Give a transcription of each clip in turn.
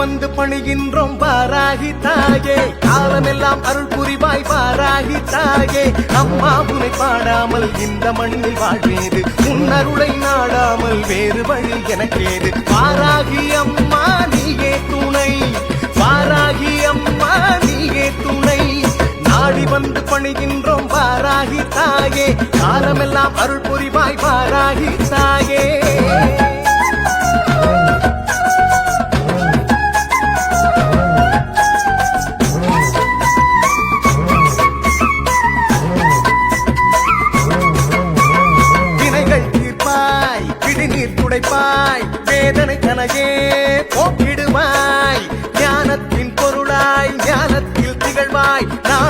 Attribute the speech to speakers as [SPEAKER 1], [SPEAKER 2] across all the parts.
[SPEAKER 1] வந்து பணிகின்றோம் பாராகி தாயே. காலமெல்லாம் அருள் புரிவாய் பாராகி தாயே. அம்மா உனை பாடாமல் இந்த மண்ணில் வாழ்வேது. உன்னருளை நாடாமல் வேறு வழி எனக்கேது. பாராகி அம்மா நீயே துணை. பாராகி அம்மா நீயே துணை. நாடி வந்து பணிகின்றோம் பாராகி தாயே. காலமெல்லாம் அருள் புரிவாய் பாராகி தாயே. வேதனை போக்கிடுவாய் ஞானத்தின் பொருளாய் ஞானத்தில் திகழ்வாய். நான்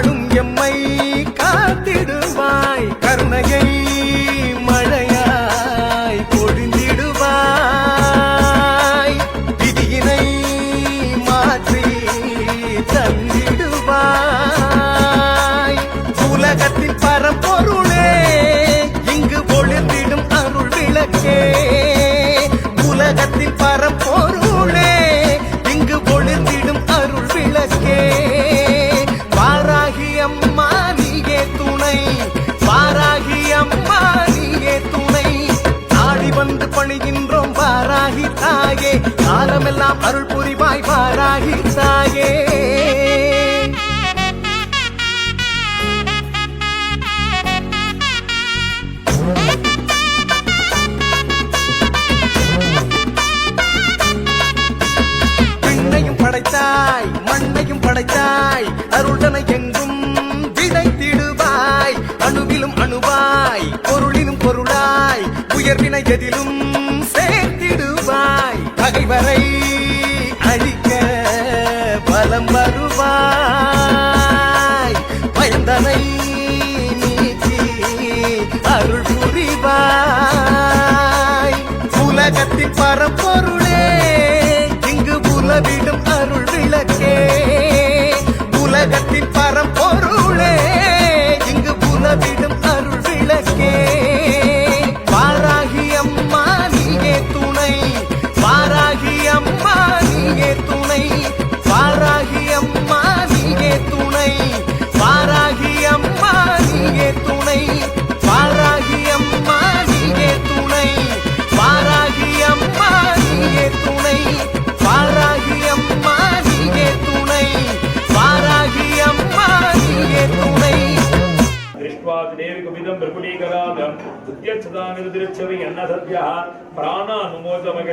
[SPEAKER 1] பாராகி படைத்தாய் மண்ணையும் படைத்தாய் அருள்தனை எங்கும் விதைத்திடுவாய். அணுவிலும் அணுவாய் பொருளிலும் பொருளாய் உயர்வினை எதிலும் பரப்பொருள்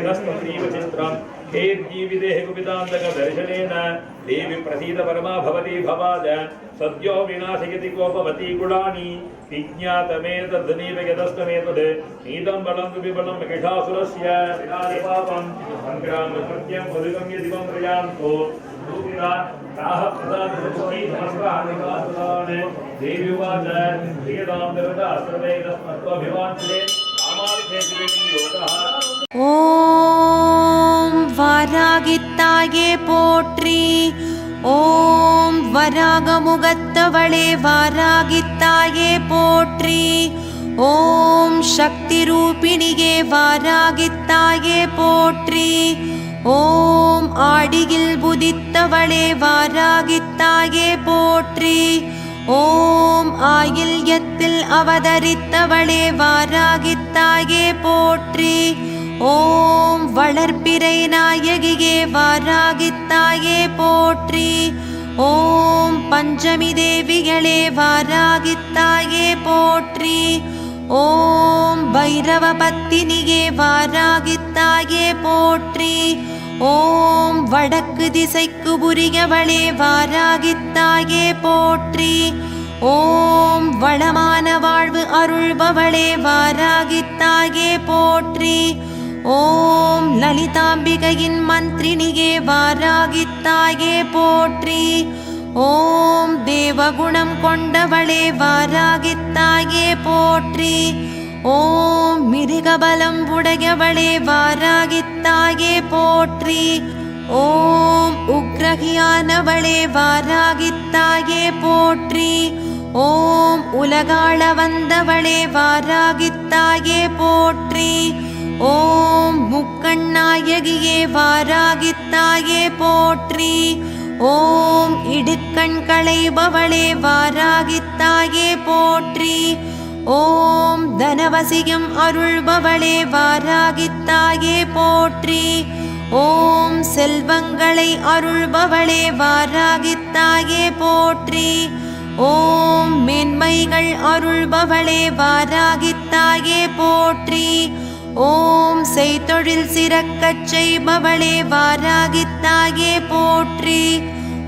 [SPEAKER 2] मनस्तत्रीवचित्रम् हेर्जीविदेः कुपितान्तकदर्शनेन देवी प्रसीदपरमा भवति भवाद सद्यो विनाशयति कोपवती गुणानि। विज्ञातमेतद्धनीव यतस्तमेतद् नीतं बलं कुपिबलं महिषासुरस्य विनादिपापं सङ्ग्रामकृत्यं मधुगम्य दिवं प्रयान्तो। देवी उवाच प्रियतां दरदास्त्रवे तस्मत्त्वभिवाञ्चले कामार्थेषु योगः
[SPEAKER 3] ஓம் வராகித்தாயே போற்றி ஓம் வராகமுகத்தவளே வாராகித்தாயே போற்றி ஓம் சக்தி ரூபிணியே வாராகித்தாயே போற்றி ஓம் ஆடியில் புதித்தவளே வாராகித்தாயே போற்றி. ஓம் ஆயில்யத்தில் அவதரித்தவளே வாராகித்தாயே போற்றி. ஓம் வளர்ப்பிறை நாயகியே வாராகித்தாயே போற்றி. ஓம் பஞ்சமி தேவிகளே வாராகித்தாயே போற்றி. ஓம் பைரவ பத்தினியே வாராகித்தாயே போற்றி. ஓம் வடக்கு திசைக்கு புரியவளே வாராகித்தாயே போற்றி. ஓம் வளமான வாழ்வு அருள்பவளே வாராகித்தாயே போற்றி. ஓம் லலிதாம்பிகையின் மந்திரினியே வாராகித்தாயே போற்றி. ஓம் தேவகுணம் கொண்டவளே வாராகித்தாயே போற்றி. ஓம் மிருகபலம் உடையவளே வாராகித்தாயே போற்றி. ஓம் உக்ரகியானவளே வாராகித்தாயே போற்றி. ஓம் உலகாள வந்தவளே வாராகித்தாயே போற்றி. ஓம் முக்கண்ணாயகியே வாராகித்தாயே போற்றி. ஓம் இடுக்கண் களைபவளே வாராகித்தாயே போற்றி. ஓம் தனவசியம் அருள்பவளே வாராகித்தாயே போற்றி. ஓம் செல்வங்களை அருள்பவளே வாராகித்தாயே போற்றி. ஓம் மென்மைகள் அருள்பவளே வாராகித்தாயே போற்றி. ஓம் செய்தொழில் சிறக்கச் செய்பவளே வாராகித்தாயே போற்றி.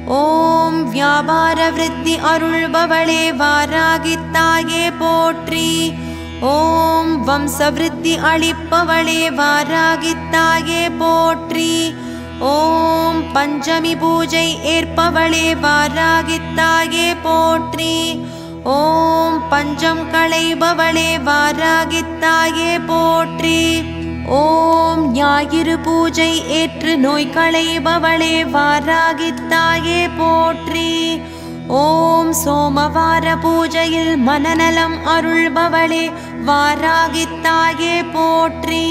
[SPEAKER 3] ஓம் வியாபார விருத்தி அருள்பவளே வாராகித்தாயே போற்றி. ஓம் வம்சவிருத்தி அளிப்பவளே வாராகித்தாயே போற்றி. ஓம் பஞ்சமி பூஜை ஏற்பவளே வாராகித்தாயே போற்றி. ஓம் பஞ்சம் களைபவளே வாராகித்தாயே போற்றி. ஓம் ஞாயிறு பூஜை ஏற்று நோய் களைபவளே வாராகித்தாயே போற்றி. ஓம் சோமவார பூஜையில் மனநலம் அருள்பவளே வாராகித்தாயே போற்றி.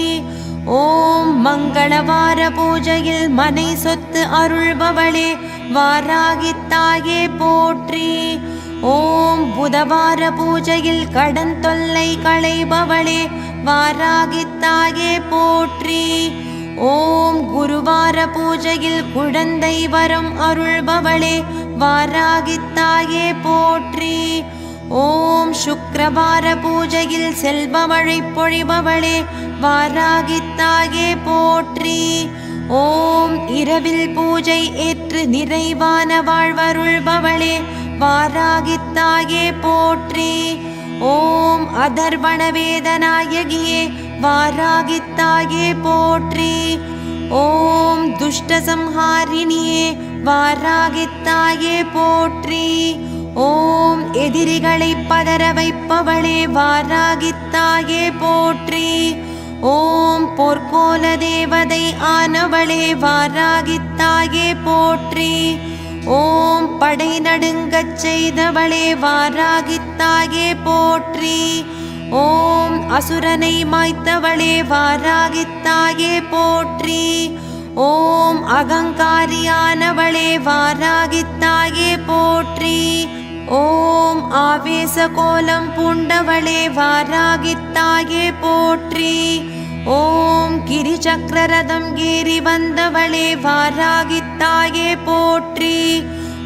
[SPEAKER 3] ஓம் மங்களவார பூஜையில் மனை சொத்து அருள்பவளே வாராகித்தாயே போற்றி. ஓம் புதவார பூஜையில் கடன் தொல்லை களைபவளே வாராகித்தாயே போற்றி. ஓம் குருவார பூஜையில் குழந்தை வரம் அருள்பவளே வாராகித்தாயே போற்றி. ஓம் சுக்கிரவார பூஜையில் செல்பவழை பொழிபவளே வாராகித்தாயே போற்றி. ஓம் இரவில் பூஜை ஏற்று நிறைவான வாழ்வருள்பவளே வாராகித்தாயே போற்றி. ஓம் அதர்வண வேதநாயகியே வாராகித்தாயே போற்றி. ஓம் துஷ்டசம்ஹாரிணியே வாராகித்தாயே போற்றி. ஓம் எதிரிகளை பதற வைப்பவளே வாராகித்தாயே போற்றி. ஓம் பொற்கோல தேவதை ஆனவளே வாராகித்தாயே போற்றி. ஓம் படை நடுங்கச் செய்தவளே வாராகித்தாயே போற்றி. ஓம் அசுரனை மாய்த்தவளே வாராகித்தாயே போற்றி. ஓம் அகங்காரியானவளே வாராகித்தாயே போற்றி. ஓம் ஆவேச கோலம் பூண்டவளே வாராகித்தாயே போற்றி. ஓம் கிரிச்சக்கரதம் ஏறி வந்தவளே வாராகித்தாயே போற்றி.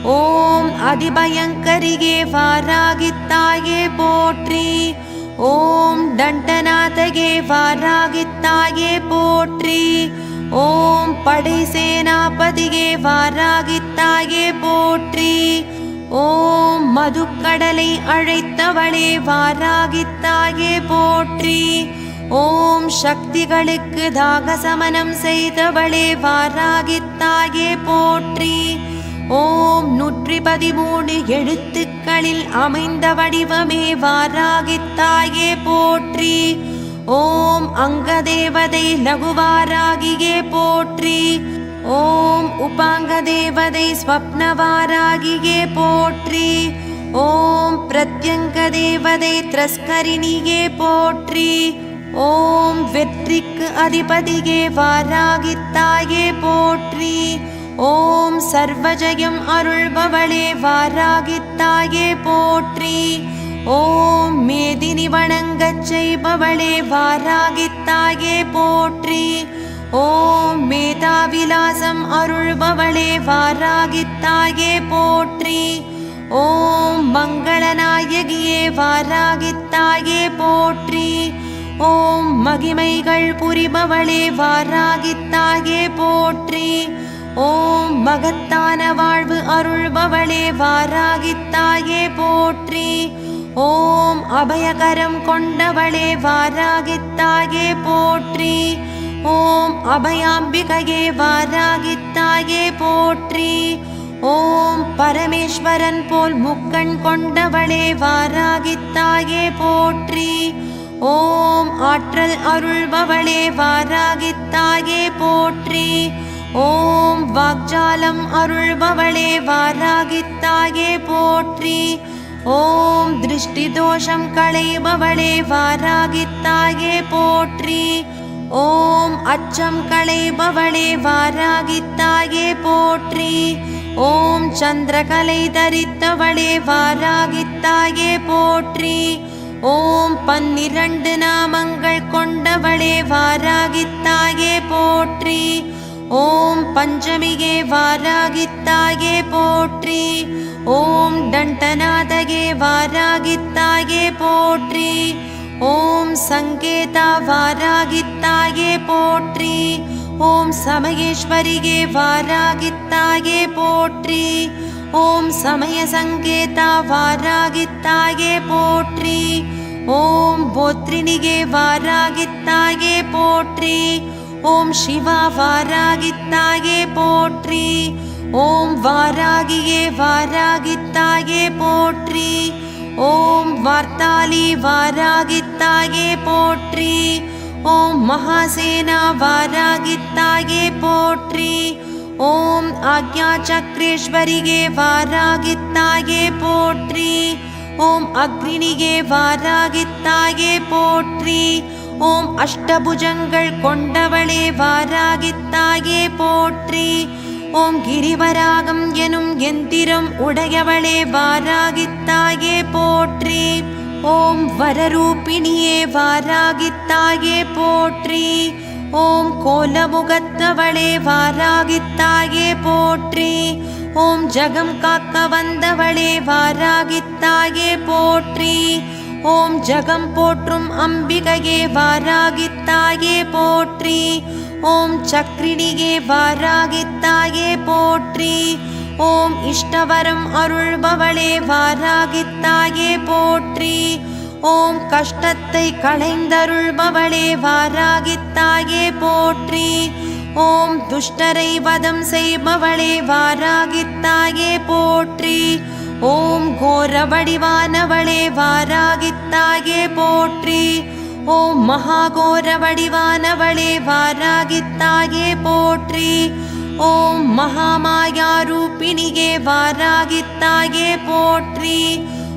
[SPEAKER 3] ஓம் அதிபயங்கரியே வாராகித்தாயே போற்றி. ஓம் தண்டநாதகே வாராகித்தாயே போற்றி. ஓம் படைசேனாபதியே வாராகித்தாயே போற்றி. ஓம் மதுக்கடலை அழைத்தவளே வாராகித்தாயே போற்றி. ஓம் சக்திகளுக்கு தாகசமனம் செய்தவளே வாராகித்தாயே போற்றி. ஓம் நூற்றி பதிமூணு எழுத்துக்களில் அமைந்த வடிவமே வாராகித்தாயே போற்றி. ஓம் அங்கதேவதை லகுவாராகியே போற்றி. ஓம் உபாங்க தேவதை ஸ்வப்னவாராகியே போற்றி. ஓம் பிரத்யங்க தேவதை திரஸ்கரிணியே போற்றி. ஓம் வெற்றிக்கு அதிபதியே வாராகித்தாயே போற்றி. ஓம் சர்வஜயம் அருள்பவளே வாராகித்தாயே போற்றி. ஓம் மேதினி வணங்கச் செய்பவளே வாராகித்தாயே போற்றி. ஓம் மேதாவிலாசம் அருள்பவளே வாராகித்தாயே போற்றி. ஓம் மங்களநாயகியே வாராகித்தாயே போற்றி. ஓம் மகிமைகள் புரிபவளே வாராகித்தாயே போற்றி. ஓம் மகத்தான வாழ்வு அருள்பவளே வாராகித்தாயே போற்றி. ஓம் அபயகரம் கொண்டவளே வாராகித்தாயே போற்றி. ஓம் அபயாம்பிகையே வாராகித்தாயே போற்றி. ஓம் பரமேஸ்வரன் போல் முக்கண் கொண்டவளே வாராகித்தாயே போற்றி. ஓம் ஆற்றல் அருள்பவளே வாராகித்தாயே போற்றி. ஓம் வாக்ஜாலம் அருள்பவளே வாராகித்தாயே போற்றி. ஓம் திருஷ்டி தோஷம் களைபவளே வாராகித்தாயே போற்றி. ஓம் அச்சம் களைபவளே வாராகித்தாயே போற்றி. ஓம் சந்திரகலை தரித்தவளே வாராகித்தாயே போற்றி. ஓம் பன்னிரண்டு நாமங்கள் கொண்டவளே வாராகித்தாயே போற்றி. ஓம் பஞ்சமிகே வாராகித்தாயே போற்றி. ஓம் தண்டநாதகே வாராகித்தாயே போற்றி. ஓம் சங்கேதா வாராகித்தாயே போற்றி. ஓம் சமயேஸ்வரிகே வாராகித்தாயே போற்றி. ஓம் சமய சங்கேதா வாராகித்தாயே போற்றி. ஓம் போத்ரினிகே வாராகித்தாயே போற்றி. ஓம் சிவா வாராகித்தாயே போற்றி. ஓம் வாராகியே வாராகித்தாயே போற்றி. ஓம் வார்த்தாலி வாராகித்தாயே போற்றி. ஓம் மகாசேனா வாராகித்தாயே போற்றி. ஓம் ஆக்யா சக்ரேஸ்வரிகே வாராகித்தாயே போற்றி. ஓம் அக்னினிகே வாராகித்தாயே போற்றி. ஓம் அஷ்டபுஜங்கள் கொண்டவளே வாராகித்தாயே போற்றி. ஓம் கிரிவராகம் எனும் எந்திரம் உடையவளே வாராகித்தாயே போற்றி. ஓம் வரரூபிணியே வாராகித்தாயே போற்றி. ஓம் கோலமுகத்தவளே வாராகித்தாயே போற்றி. ஓம் ஜகம் காக்க வந்தவளே வாராகித்தாயே போற்றி. ஓம் ஜகம் போற்றும் அம்பிகையே வாராகித்தாயே போற்றி. ஓம் சக்ரிணியே வாராகித்தாயே போற்றி. ஓம் இஷ்டவரம் அருள்பவளே வாராகித்தாயே போற்றி. ஓம் கஷ்டத்தை களைந்தருள்பவளே வாராகித்தாயே போற்றி. ஓம் துஷ்டரை வதம் செய்பவளே வாராகித்தாயே போற்றி. ஓம் கோர வடிவானவளே வாராகித்தாயே போற்றி. ஓம் மகாகோர வடிவானவளே வாராகித்தாயே போற்றி. ஓம் மகாமாயா ரூபிணியே வாராகித்தாயே போற்றி.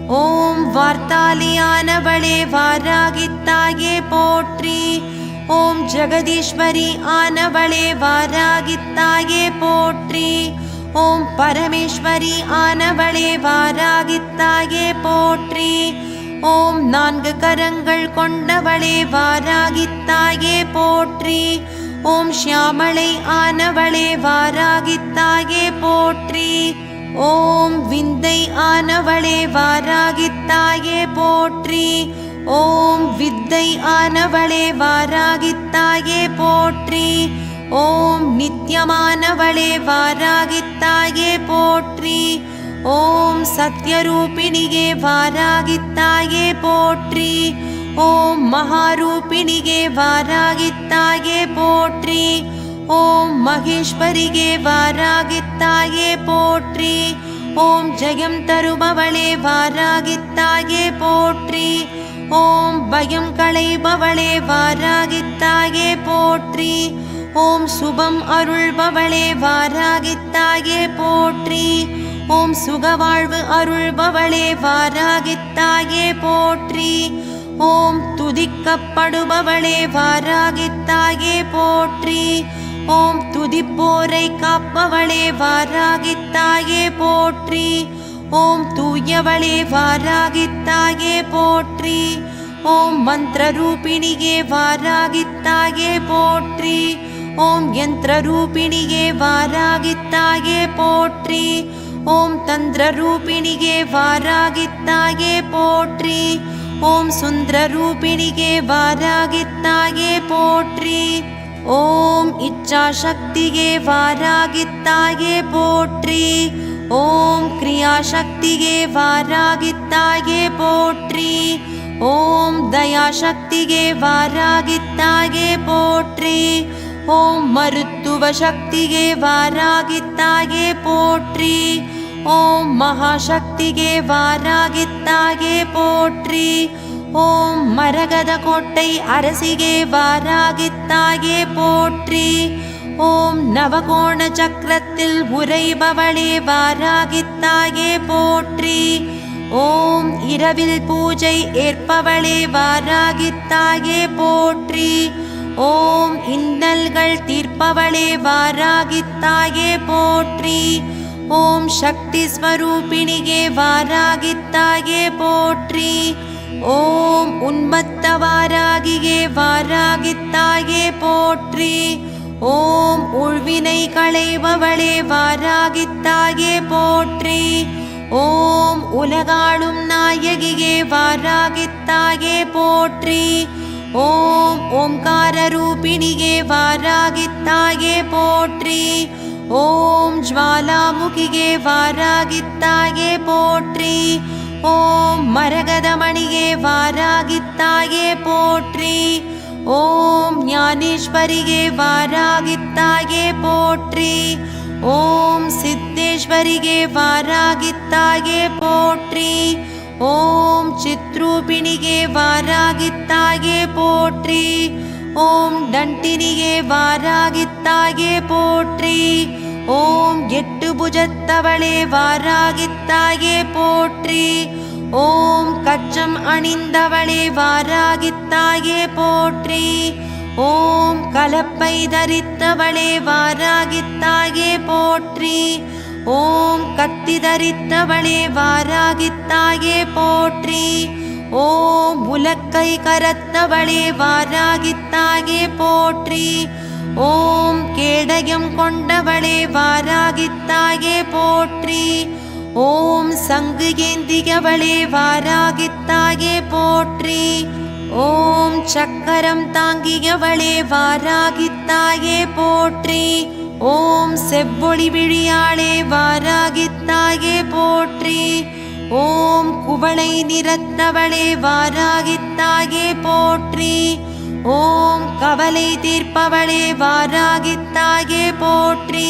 [SPEAKER 3] ஓம் வார்த்தாலியானவளே வாராகித்தாயே போற்றி. ஓம் ஜெகதீஸ்வரி ஆனவளே வாராகித்தாயே போற்றி. ஓம் பரமேஸ்வரி ஆனவளே வாராகித்தாயே போற்றி. ஓம் நான்கு கரங்கள் கொண்டவளே வாராகித்தாயே போற்றி. ஓம் ஷியாமளை ஆனவளே வாராகித்தாயே போற்றி. ஓம் விந்தை ஆனவளே வாராகித்தாயே போற்றி. ஓம் வித்தை ஆனவளே வாராகித்தாயே போற்றி. ஓம் நித்யமானவளே வாராகித்தாயே போற்றி. ஓம் சத்யரூபிணியே வாராகித்தாயே போற்றி. ஓம் மகாரூபிணியே வாராகித்தாயே போற்றி. ஓம் மகேஸ்வரியே வாராகித்தாயே போற்றி. ஓம் ஜெயம் தருபவளே வாராகித்தாயே போற்றி. ஓம் பயம் களைபவளே வாராகித்தாயே போற்றி. ஓம் சுபம் அருள்பவளே வாராகித்தாயே போற்றி. ஓம் சுகவாழ்வு அருள்பவளே வாராகித்தாயே போற்றி. ஓம் துதிக்கப்படுபவளே வாராகித்தாயே போற்றி. ஓம் துதிப்போரை காப்பவளே வாராகித்தாயே போற்றி. ஓம் தூயவளே வாராகித்தாயே போற்றி. ஓம் மந்திரரூபிணியே வாராகித்தாயே போற்றி. ஓம் யந்திரரூபிணியே வாராகித்தாயே போற்றி. ஓம் தந்திரரூபிணியே வாராகித்தாயே போற்றி. ஓம் சுந்தரரூபிணியே வாராகித்தாயே போற்றி. ஓம் இச்சாசக்தியே வாராகித்தாயே போற்றி. ஓம் கிரியாசக்தியே வாராகித்தாயே போற்றி. ஓம் தயாசக்தியே வாராகித்தாயே போற்றி. ஓம் மருத்துவ சக்தியே வாராகித்தாயே போற்றி. ஓம் மகாசக்தியே வாராகித்தாயே போற்றி. ஓம் மரகத கோட்டை அரசியே வாராகித்தாயே போற்றி. ஓம் நவகோண சக்கரத்தில் உரைபவளே வாராகித்தாயே போற்றி. ஓம் இரவில் பூஜை ஏற்பவளே வாராகித்தாயே போற்றி. ஓம் இன்னல்கள் தீர்ப்பவளே வாராகித்தாயே போற்றி. ஓம் சக்தி ஸ்வரூபிணியே வாராகித்தாயே போற்றி. ஓம் உன்மத்த வாராகியே வாராகித்தாயே போற்றி. ஓம் உழ்வினை களைபவளே வாராகித்தாயே போற்றி. ஓம் உலகாளும் நாயகியே வாராகித்தாயே போற்றி. ஓம் ஓம்கார ரூபிணியே வாராகித்தாயே போற்றி. ஓம் ஜ்வாலாமுகியே வாராகித்தாயே போற்றி. ஓம் மரகதமணியே வாராகித்தாயே போற்றி. ஓம் ஞானேஸ்வரியே வாராகித்தாயே போற்றி. ஓம் சித்தேஸ்வரியே வாராகித்தாயே போற்றி. ஓம் சித்ரூபிணியே வாராகித்தாயே போற்றி. ஓம் டண்டினியே வாராகித்தாயே போற்றி. ஓம் எட்டு புஜத்தவளே வாராகித்தாயே போற்றி. ஓம் கச்சம் அணிந்தவளே வாராகித்தாயே போற்றி. ஓம் கலப்பை தரித்தவளே வாராகித்தாயே போற்றி. ஓம் கத்தி தரித்தவளே வாராகித்தாயே போற்றி. ஓம் உலக்கை கரத்தவளே வாராகித்தாயே போற்றி. ஓம் கேடயம் கொண்டவளே வாராகித்தாயே போற்றி. ஓம் சங்கு ஏந்தியவளே வாராகித்தாயே போற்றி. ஓம் சக்கரம் தாங்கியவளே வாராகித்தாயே போற்றி. ஓம் செவ்வொளி விழியாளே வாராகித்தாயே போற்றி. ஓம் குவளை நிறத்தவளே வாராகித்தாயே போற்றி. ஓம் கவலை தீர்ப்பவளே வாராகித்தாயே போற்றி.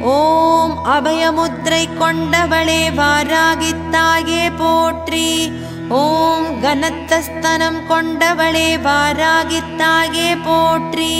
[SPEAKER 3] ஓம் அபயமுத்திரை கொண்டவளே வாராகித்தாயே போற்றி. ஓம் கனத்தஸ்தனம் கொண்டவளே வாராகித்தாயே போற்றி.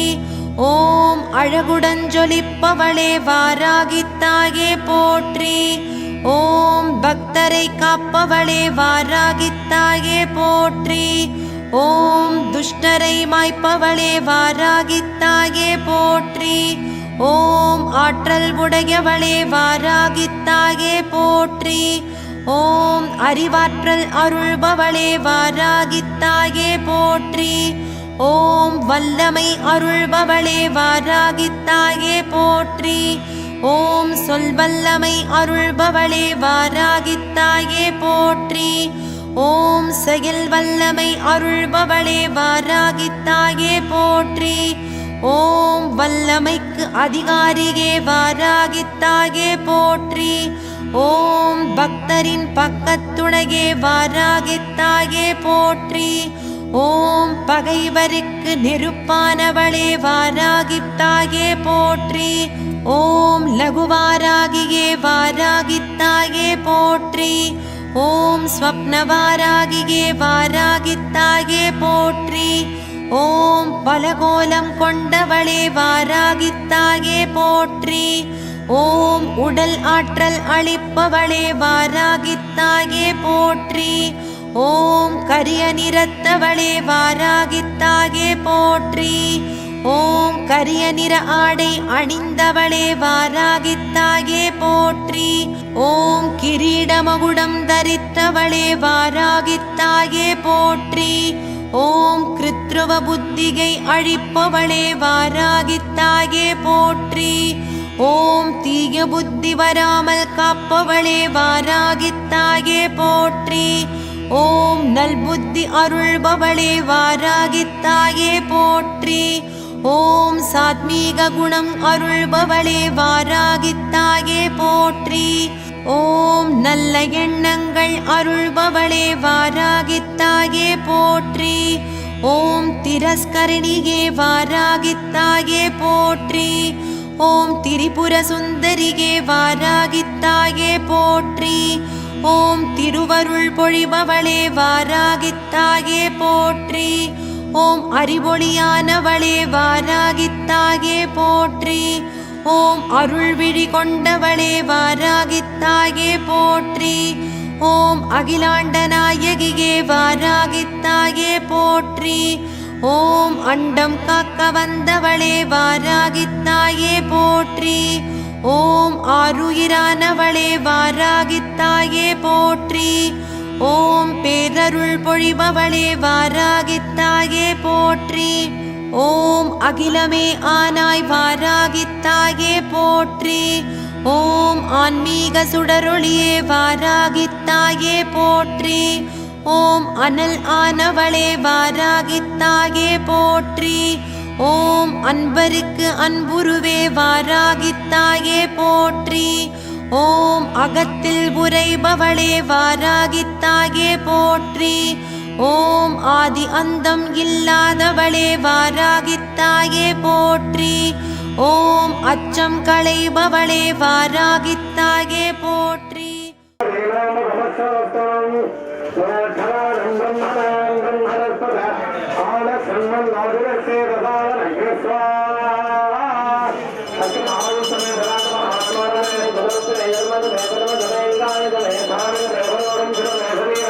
[SPEAKER 3] ஓம் அழகுடன் ஜொலிப்பவளே வாராகித்தாயே போற்றி. ஓம் பக்தரை காப்பவளே வாராகித்தாயே போற்றி. ஓம் துஷ்டரை மாய்ப்பவளே வாராகித்தாயே போற்றி. ஓம் ஆற்றல் உடையவளே வாராகித்தாயே போற்றி. ஓம் அறிவாற்றல் அருள்பவளே வாராகித்தாயே போற்றி. ஓம் வல்லமை அருள்பவளே வாராகித்தாயே போற்றி. ஓம் சொல்வல்லமை அருள்பவளே வாராகித்தாயே போற்றி. ஓம் செயல் வல்லமை அருள்பவளே வாராகித்தாயே போற்றி. ஓம் வல்லமைக்கு அதிகாரியே வாராகித்தாயே போற்றி. ஓம் பக்தரின் பக்கத்துணையே வாராகித்தாயே போற்றி. ஓம் பகைவருக்கு நெருப்பானவளே வாராகித்தாயே போற்றி. ஓம் லகுவாராகியே வாராகித்தாயே போற்றி. ஓம் ஸ்வப்னவாராகியே வாராகித்தாயே போற்றி. ஓம் பலகோலம் கொண்டவளே வாராகித்தாயே போற்றி. ஓம் உடல் ஆற்றல் அளிப்பவளே வாராகித்தாயே போற்றி. ஓம் கரிய நிறத்தவளே வாராகித்தாகே போற்றி. ஓம் கரிய நிற ஆடை அணிந்தவளே வாராகித்தாகே போற்றி. ஓம் கிரீடமகுடம் தரித்தவளே வாராகித்தாகே போற்றி. ஓம் கிருத்ருவ புத்திகை அழிப்பவளே வாராகித்தாகே போற்றி. ஓம் தீய புத்தி வராமல் காப்பவளே வாராகித்தாகே போற்றி. ஓம் நல்புத்தி அருள்பவளே வாராகித்தாயே போற்றி. ஓம் சாத்மீக குணம் அருள்பவளே வாராகித்தாயே போற்றி. ஓம் நல்ல எண்ணங்கள் அருள்பவளே வாராகித்தாயே போற்றி. ஓம் திரஸ்கரணியே வாராகித்தாயே போற்றி. ஓம் திரிபுர சுந்தரியே வாராகித்தாயே போற்றி. ஓம் திருவருள் பொழிபவளே வாராகித்தாகே போற்றி. ஓம் அறிவொளியானவளே வாராகித்தாகே போற்றி. ஓம் அருள் விழி கொண்டவளே வாராகித்தாகே போற்றி. ஓம் அகிலாண்ட நாயகியே வாராகித்தாயே போற்றி. ஓம் அண்டம் காக்க வந்தவளே வாராகித்தாயே போற்றி. ஓம் ஆருயிரானவளே வாராகித்தாயே போற்றி. ஓம் பேரருள் பொழிபவளே வாராகித்தாயே போற்றி. ஓம் அகிலமே ஆனாய் வாராகித்தாயே போற்றி. ஓம் ஆன்மீக சுடரொளியே வாராகித்தாயே போற்றி. ஓம் அனல் ஆனவளே வாராகித்தாயே போற்றி. ஓம் அன்பருக்கு அன்புருவே வாராகித்தாயே போற்றி. ஓம் அகத்தில் உரைபவளே வாராகித்தாயே போற்றி. ஓம் ஆதி அந்தம் இல்லாதவளே வாராகித்தாயே போற்றி. ஓம் அச்சம் களைபவளே வாராகித்தாயே போற்றி.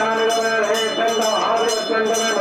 [SPEAKER 2] ஆதிவத்தந்தம் ஆதிவத்தந்தம்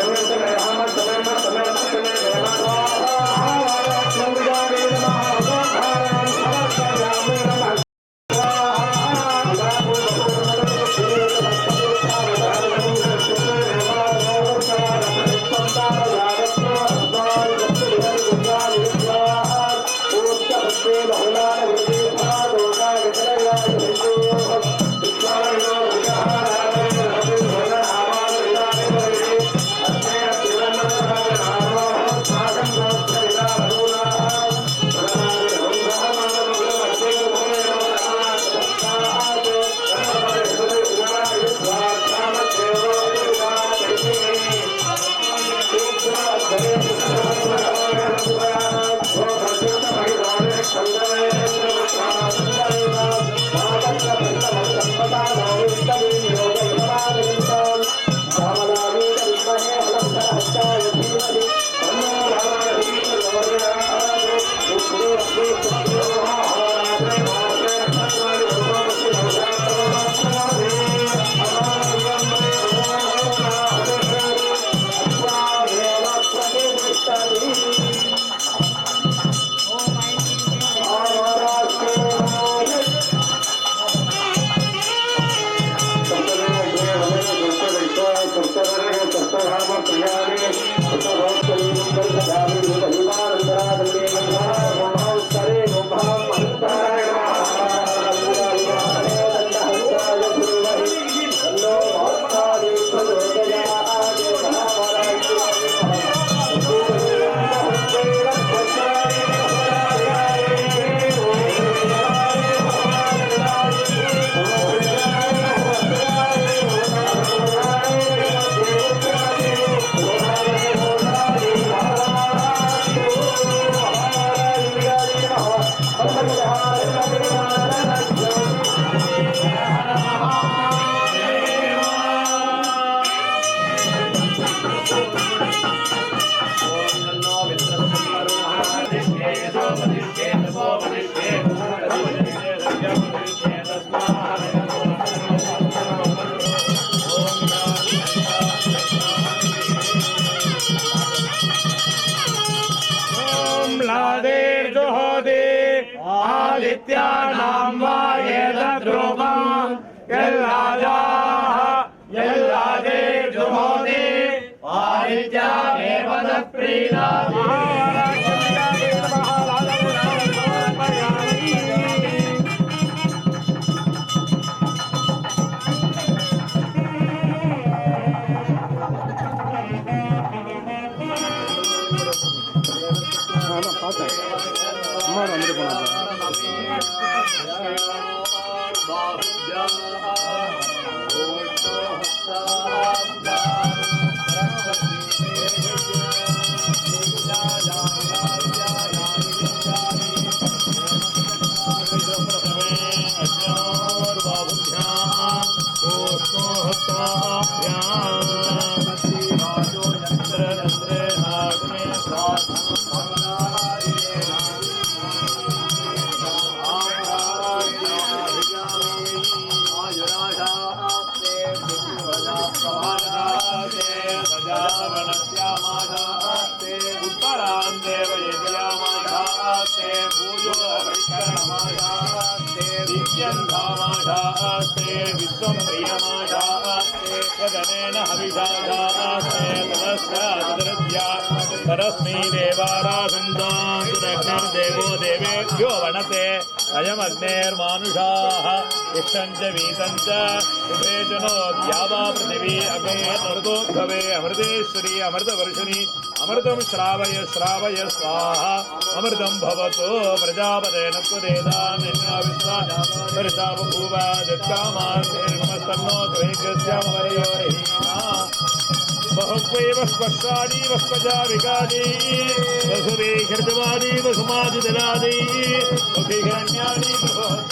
[SPEAKER 2] आदित्यामेव सन्तो
[SPEAKER 4] देवो देवे। यो वणते अयमग्नेर्मानुषाः इष्टं च वीतं द्यावा पृथिवी अमृतोद्भवे अमृतेश्वरी। अमृतवर्षिणि। अमृतं श्रावय श्रावय स्वाहा। अमृतं भवतु। प्रजापतेन त्वदेदाविश्वा बभूव
[SPEAKER 5] दत्तामास्ते नमस्तन्नो त्वयि बहवैव स्पर्शानि वस्मजा विकानि वसुभेखर्दमानि वसुमादिदलानि वसुभेखरण्यानि बहवः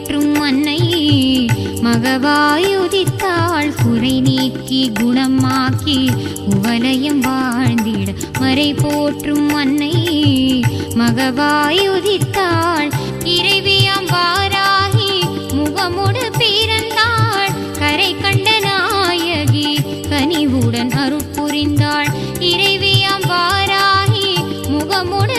[SPEAKER 5] போற்றும் அன்னை மகவாயுதித்தாள் குறை நீக்கி குணமாக்கி உவலயம் வாழ்ந்திட மறை போற்றும் அன்னை மகவாயுதித்தாள் இறைவியாம் வாராகி முகமுடு பிறந்தாள் கரை கண்ட நாயகி கனிவுடன் அருட்புரிந்தாள் இறைவியாம் வாராகி முகமுடு